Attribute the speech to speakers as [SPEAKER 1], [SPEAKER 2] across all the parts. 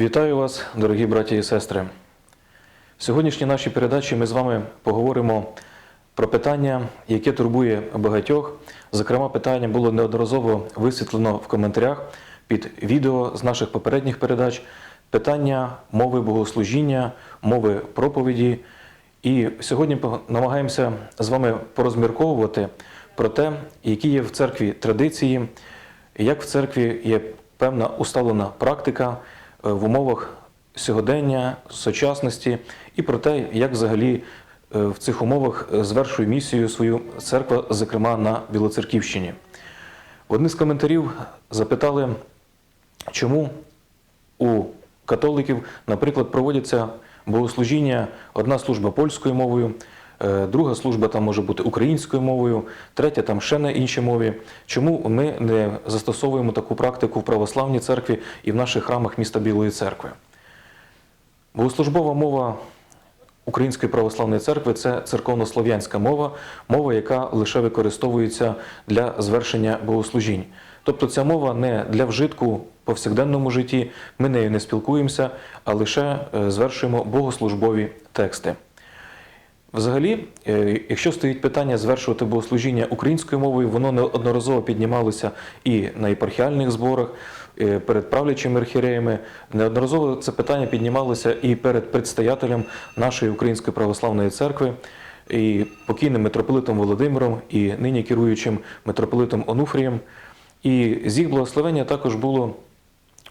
[SPEAKER 1] Вітаю вас, дорогі браті і сестри. В сьогоднішній нашій передачі ми з вами поговоримо про питання, яке турбує багатьох. Зокрема, питання було неодноразово висвітлено в коментарях під відео з наших попередніх передач. Питання мови богослужіння, мови проповіді. І сьогодні намагаємося з вами порозмірковувати про те, які є в церкві традиції, як в церкві є певна усталена практика в умовах сьогодення, сучасності, і про те, як взагалі е, в цих умовах е, звершує місію свою церква, зокрема на Білоцерківщині. В одним з коментарів запитали, чому у католиків, наприклад, проводяться богослужіння, одна служба польською мовою, е, друга служба там може бути українською мовою, третя там ще на іншій мові. Чому ми не застосовуємо таку практику в православній церкві і в наших храмах міста Білої церкви? Богослужбова мова Української православної церкви це церковнослов'янська мова, мова, яка лише використовується для звершення богослужінь. Тобто ця мова не для вжитку в повсякденному житті, ми нею не спілкуємося, а лише е, звершуємо богослужбові тексти. Взагалі, е, якщо стоїть питання звершувати богослужіння українською мовою, воно неодноразово піднімалося і на єпархіальних зборах, е, перед правлячими архіреями. Неодноразово це питання піднімалося і перед предстоятелем нашої Української православної церкви, і покійним митрополитом Володимиром, і нині керуючим митрополитом Онуфрієм. І з їх благословення також було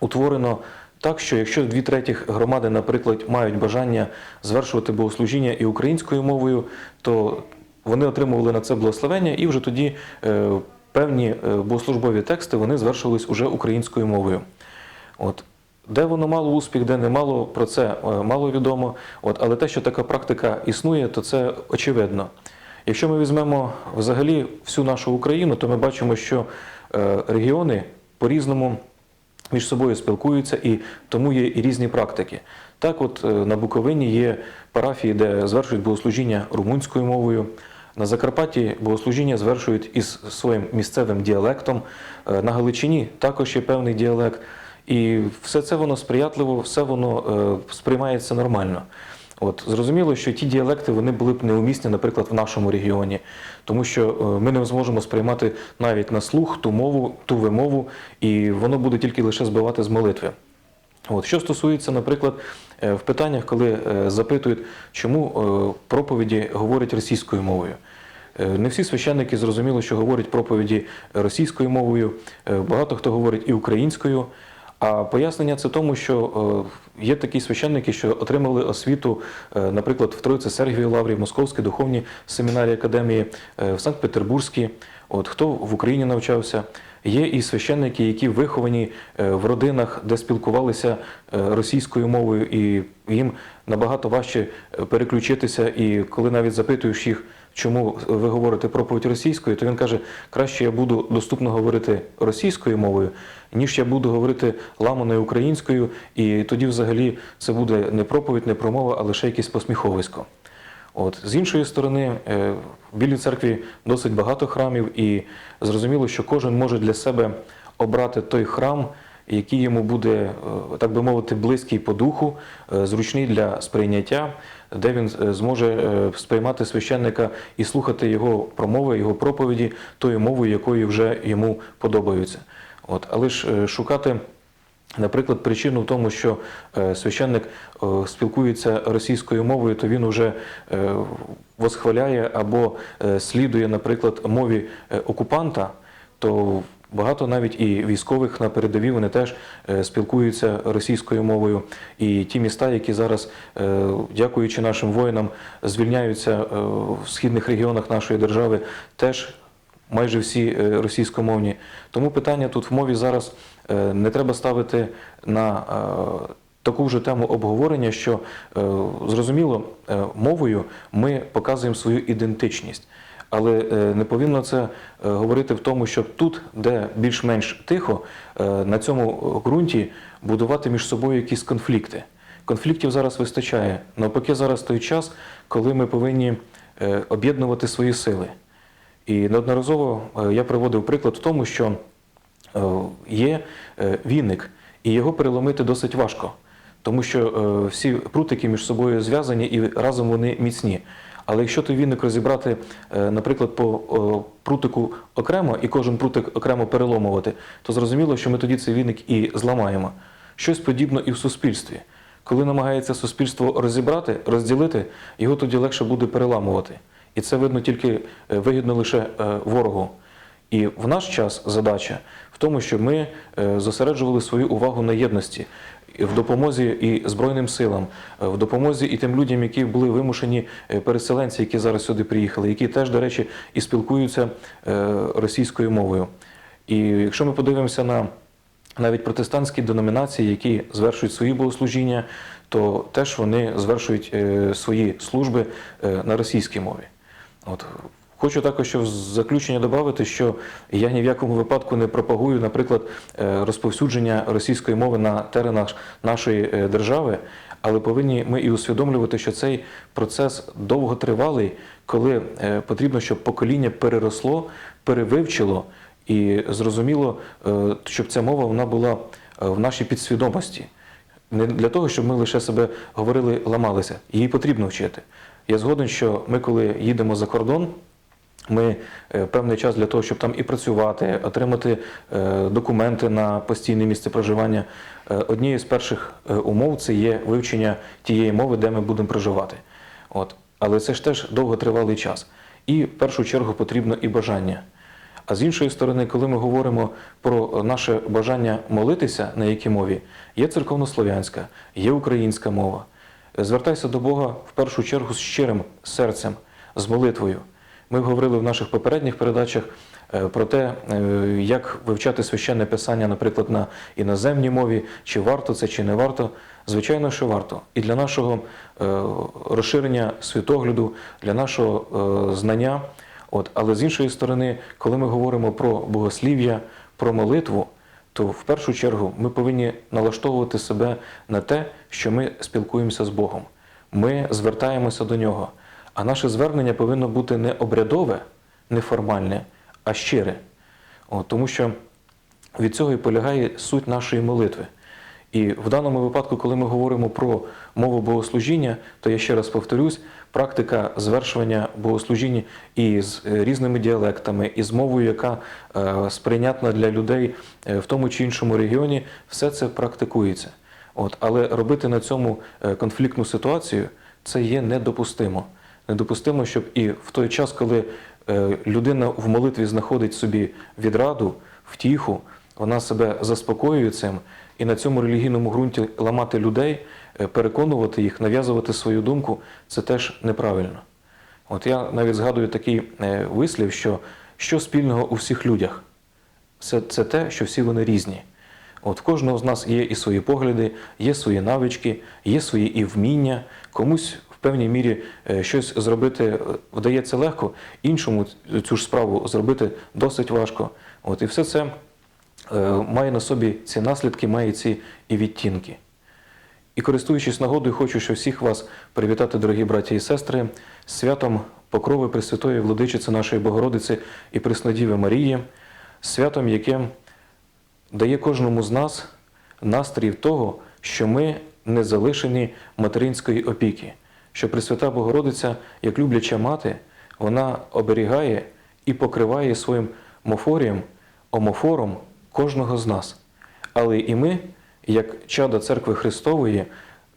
[SPEAKER 1] утворено так, що якщо дві третіх громади, наприклад, мають бажання звершувати богослужіння і українською мовою, то вони отримували на це благословення, і вже тоді е, певні е, богослужбові тексти вони звершувались уже українською мовою. От. Де воно мало успіх, де не мало, про це е, мало відомо. От, але те, що така практика існує, то це очевидно. Якщо ми візьмемо взагалі всю нашу Україну, то ми бачимо, що регіони по-різному між собою спілкуються, і тому є і різні практики. Так, от е, на Буковині є парафії, де звершують богослужіння румунською мовою. На Закарпатті богослужіння звершують із своїм місцевим діалектом. Е, На Галичині також є певний діалект. І все це воно сприятливо, все воно е, сприймається нормально. От зрозуміло, що ті діалекти вони були б неумісні, наприклад, в нашому регіоні, тому що е, ми не зможемо сприймати навіть на слух ту мову, ту вимову, і воно буде тільки лише збивати з молитви. От що стосується, наприклад, е, в питаннях, коли е, запитують, чому проповіді говорять російською мовою. Не всі священники зрозуміло, що говорять проповіді російською мовою, багато хто говорить і українською. А пояснення це тому, що е, є такі священники, що отримали освіту, е, наприклад, в Троїці Сергії Лаврі, в Московській духовній семінарі академії, е, в Санкт-Петербурзькій. От хто в Україні навчався. Є і священники, які виховані в родинах, де спілкувалися російською мовою, і їм набагато важче переключитися. І коли навіть запитуєш їх, чому ви говорите проповідь російською, то він каже, краще я буду доступно говорити російською мовою, ніж я буду говорити ламаною українською, і тоді взагалі це буде не проповідь, не промова, а лише якесь посміховисько. От з іншої сторони, е, в Білій церкві досить багато храмів, і зрозуміло, що кожен може для себе обрати той храм, який йому буде, е, так би мовити, близький по духу, е, зручний для сприйняття, де він е, зможе сприймати священника і слухати його промови, його проповіді тою мовою, якою вже йому подобаються. От, але ж шукати. Наприклад, причину в тому, що священник спілкується російською мовою, то він уже восхваляє або слідує, наприклад, мові окупанта, то багато навіть і військових на передовій вони теж е, спілкуються російською мовою. І ті міста, які зараз, е, дякуючи нашим воїнам, звільняються е, в східних регіонах нашої держави, теж майже всі російськомовні. Тому питання тут в мові зараз не треба ставити на таку вже тему обговорення, що зрозуміло, мовою ми показуємо свою ідентичність. Але е, не повинно це е, говорити в тому, що тут, де більш-менш тихо, е, на цьому ґрунті будувати між собою якісь конфлікти. Конфліктів зараз вистачає. Навпаки, зараз той час, коли ми повинні об'єднувати свої сили. І неодноразово я приводив приклад в тому, що є віник, і його переломити досить важко. тому що всі прутики між собою зв'язані і разом вони міцні. Але якщо той віник розібрати, е, наприклад, по прутику окремо і кожен прутик окремо переломувати, то зрозуміло, що ми тоді цей віник і зламаємо. Щось подібне і в суспільстві. Коли намагається суспільство розібрати, розділити, його тоді легше буде переламувати. І це видно тільки е, вигідно лише е, ворогу. І в наш час задача в тому, щоб ми е, зосереджували свою увагу на єдності в допомозі і Збройним силам, е, в допомозі і тим людям, які були вимушені е, переселенці, які зараз сюди приїхали, які теж, до речі, і спілкуються е, російською мовою. І якщо ми подивимося на навіть протестантські деномінації, які звершують свої богослужіння, то теж вони звершують свої служби на російській мові. От. Хочу також ще в заключення додати, що я ні в якому випадку не пропагую, наприклад, е, розповсюдження російської мови на теренах нашої е, держави, але повинні ми і усвідомлювати, що цей процес довготривалий, коли е, потрібно, щоб покоління переросло, перевивчило і зрозуміло, щоб ця мова вона була в нашій підсвідомості. Не для того, щоб ми лише себе говорили, ламалися. Її потрібно вчити. Я згоден, що ми, коли їдемо за кордон, ми е, певний час для того, щоб там і працювати, отримати е, документи на постійне місце проживання. е, Однією з перших умов це є вивчення тієї мови, де ми будемо проживати. От. Але це ж теж довготривалий час. І в першу чергу потрібно і бажання. А з іншої сторони, коли ми говоримо про наше бажання молитися на якій мові, є церковнослов'янська, є українська мова. Звертайся до Бога в першу чергу з щирим серцем, з молитвою. Ми говорили в наших попередніх передачах е, про те, е, як вивчати священне писання, наприклад, на іноземній мові, чи варто це, чи не варто. Звичайно, що варто. І для нашого е, розширення світогляду, для нашого знання. От, але з іншої сторони, коли ми говоримо про богослів'я, про молитву, то в першу чергу ми повинні налаштовувати себе на те, що ми спілкуємося з Богом. Ми звертаємося до нього. А наше звернення повинно бути не обрядове, не формальне, а щире. От, тому що від цього і полягає суть нашої молитви. І в даному випадку, коли ми говоримо про мову богослужіння, то я ще раз повторюсь, практика звершування богослужіння і з е, різними діалектами, і з мовою, яка е, сприйнятна для людей е, в тому чи іншому регіоні, все це практикується. От, але робити на цьому конфліктну ситуацію це є недопустимо. Недопустимо, щоб і в той час, коли е, людина в молитві знаходить собі відраду, втіху, вона себе заспокоює цим, і на цьому релігійному ґрунті ламати людей, е, переконувати їх, нав'язувати свою думку це теж неправильно. От я навіть згадую такий е, вислів, що що спільного у всіх людях? Це, це те, що всі вони різні. От в кожного з нас є і свої погляди, є свої навички, є свої і вміння. Комусь певній мірі е, щось зробити е, вдається легко, іншому цю ж справу зробити досить важко. От і все це е, має на собі ці наслідки, має ці і відтінки. І користуючись нагодою, хочу ще всіх вас привітати, дорогі браті і сестри, святом Покрови Пресвятої Владичиці нашої Богородиці і Преснодіви Марії, святом, яке дає кожному з нас настрій того, що ми не залишені материнської опіки, що Пресвята Богородиця, як любляча мати, вона оберігає і покриває своїм мофорієм, омофором кожного з нас. Але і ми, як чада церкви Христової,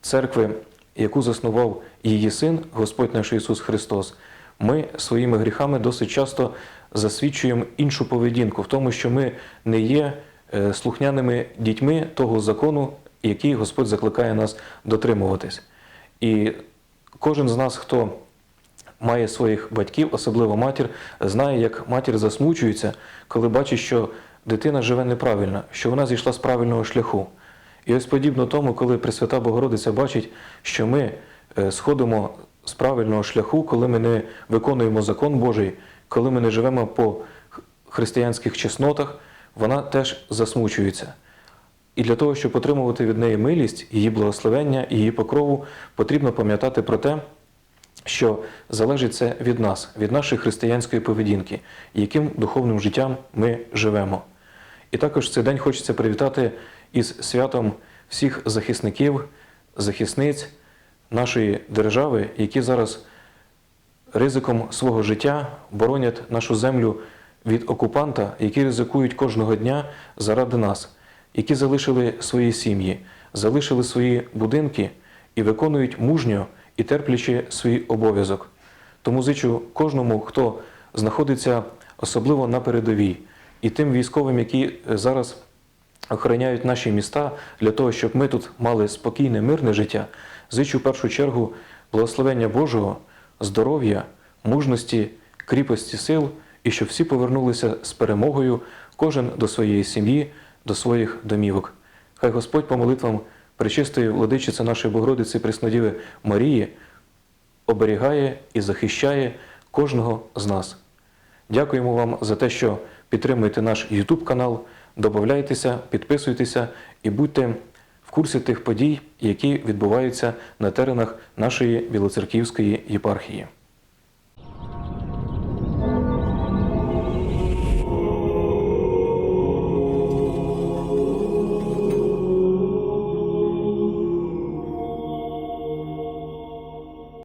[SPEAKER 1] церкви, яку заснував її син, Господь наш Ісус Христос, ми своїми гріхами досить часто засвідчуємо іншу поведінку в тому, що ми не є е, слухняними дітьми того закону, який Господь закликає нас дотримуватись. І кожен з нас, хто має своїх батьків, особливо матір, знає, як матір засмучується, коли бачить, що дитина живе неправильно, що вона зійшла з правильного шляху. І ось подібно тому, коли Пресвята Богородиця бачить, що ми е, сходимо з правильного шляху, коли ми не виконуємо закон Божий, коли ми не живемо по християнських чеснотах, вона теж засмучується. І для того, щоб отримувати від неї милість, її благословення, її покрову, потрібно пам'ятати про те, що залежить це від нас, від нашої християнської поведінки, яким духовним життям ми живемо. І також цей день хочеться привітати із святом всіх захисників, захисниць нашої держави, які зараз ризиком свого життя боронять нашу землю від окупанта, які ризикують кожного дня заради нас, які залишили свої сім'ї, залишили свої будинки і виконують мужньо і терплячи свій обов'язок. Тому зичу кожному, хто знаходиться особливо на передовій, і тим військовим, які е, зараз охороняють наші міста для того, щоб ми тут мали спокійне, мирне життя, зичу в першу чергу благословення Божого, здоров'я, мужності, кріпості сил і щоб всі повернулися з перемогою, кожен до своєї сім'ї, до своїх домівок. Хай Господь по молитвам Пречистої владичиці нашої Богородиці Преснодіви Марії оберігає і захищає кожного з нас. Дякуємо вам за те, що підтримуєте наш YouTube канал, додавайтеся, підписуйтеся і будьте в курсі тих подій, які відбуваються на теренах нашої Білоцерківської єпархії.